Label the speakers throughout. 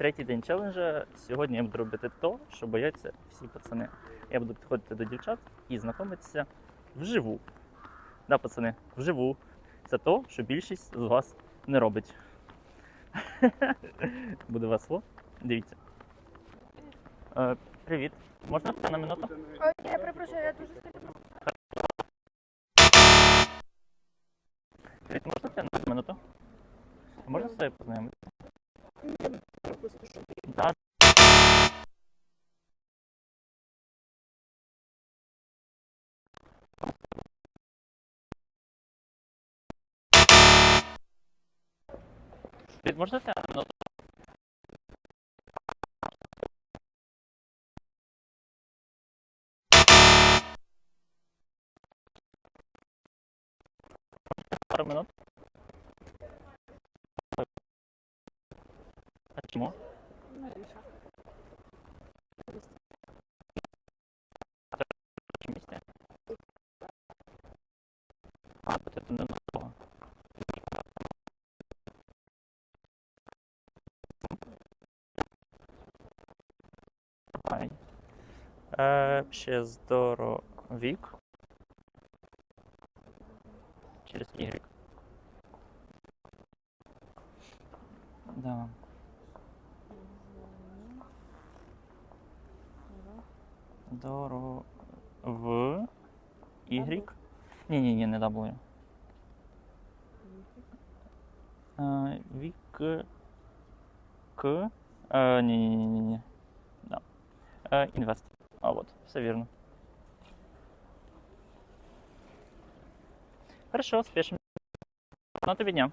Speaker 1: Третій день челенджа. Сьогодні я буду робити то, що бояться всі пацани. Я буду підходити до дівчат і знайомитися вживу. Да, пацани, вживу. Це то, що більшість з вас не робить. Буде весело. Дивіться. Е, привіт. Можна на минуту?
Speaker 2: Ой, я перепрошую, я дуже сильно.
Speaker 1: Привіт, можна на минуту? Можна з тобою познайомитися? Привіт, можна тебе на минуту? Пару минут. А чому? Робоче місце. А, то ти не Е, ще здоровік. Через Y. Да. Доро... В... Y. Ні-ні-ні, не W. Е, Вік... К... Е, ні-ні-ні-ні. Да. Е, Інвест. А, от, все вірно. Хорошо, спешим. На тобі дня.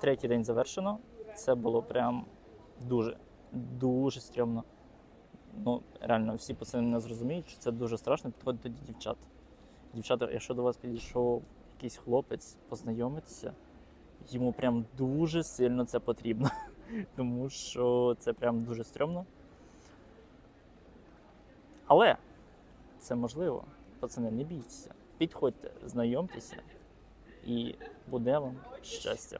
Speaker 1: Третій день завершено. Це було прям дуже, дуже стрьомно. Ну, реально, всі пацани не зрозуміють, що це дуже страшно підходити до дівчат. Дівчата, якщо до вас підійшов якийсь хлопець познайомитися, йому прям дуже сильно це потрібно. Тому що це прям дуже стрьомно. Але це можливо. Пацани, не бійтеся. Підходьте, знайомтеся, і буде вам щастя.